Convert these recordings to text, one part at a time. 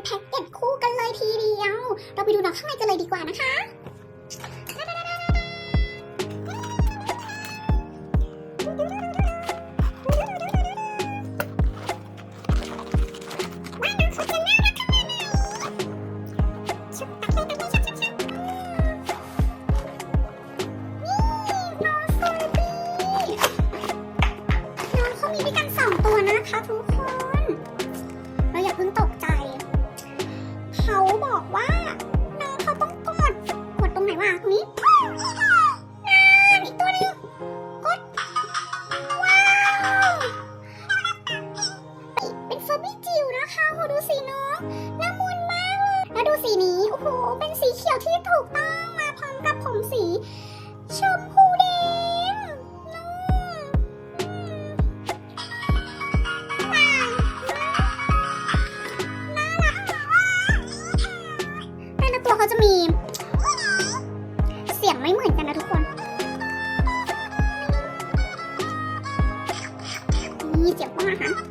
นแพ็กเก็ตคู่กันเลยทีเดียว เราไปดูน้องข้างในกันเลยดีกว่านะคะมีด้วยกันสองตัวนะคะทุกคน สีนี้โอ้โหเป็นสีเขียวที่ถูกต้องมาพร้อมกับผมสี ชมพูแดงแต่ละตัวเขาจะมี เสียงไม่เหมือนกันนะทุกคน นี่เจ็บมากนะ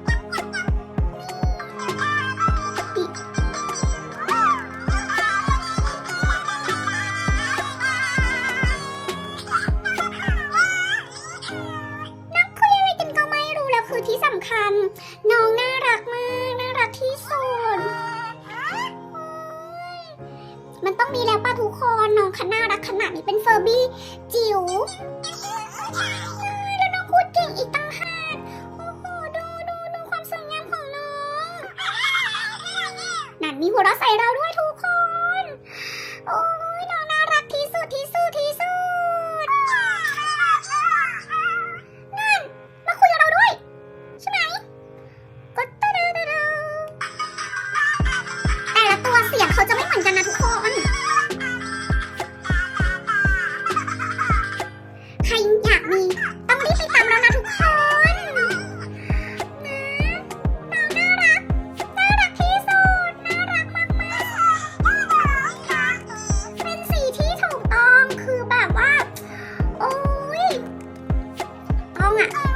มันต้องมีแล้วป้าทุกคนน้องขน่ารักขนาดนี้เป็นเฟอร์บี้จิ๋วแล้วน้องพูดเก่งอีกตั้งหากโอ้โหดูดูดูความสวยงามของน้องนั่นมีหัวเราะใส่เราด้วยทุกคน โอ้ยน้องน่ารักที่สุดที่สุดที่สุดนั่นมาคุยกับเราด้วย ใช่ไหมก็ตะเแต่ละตัวเสียงเขาจะไม่เหมือนกันนะทุก อ่ะ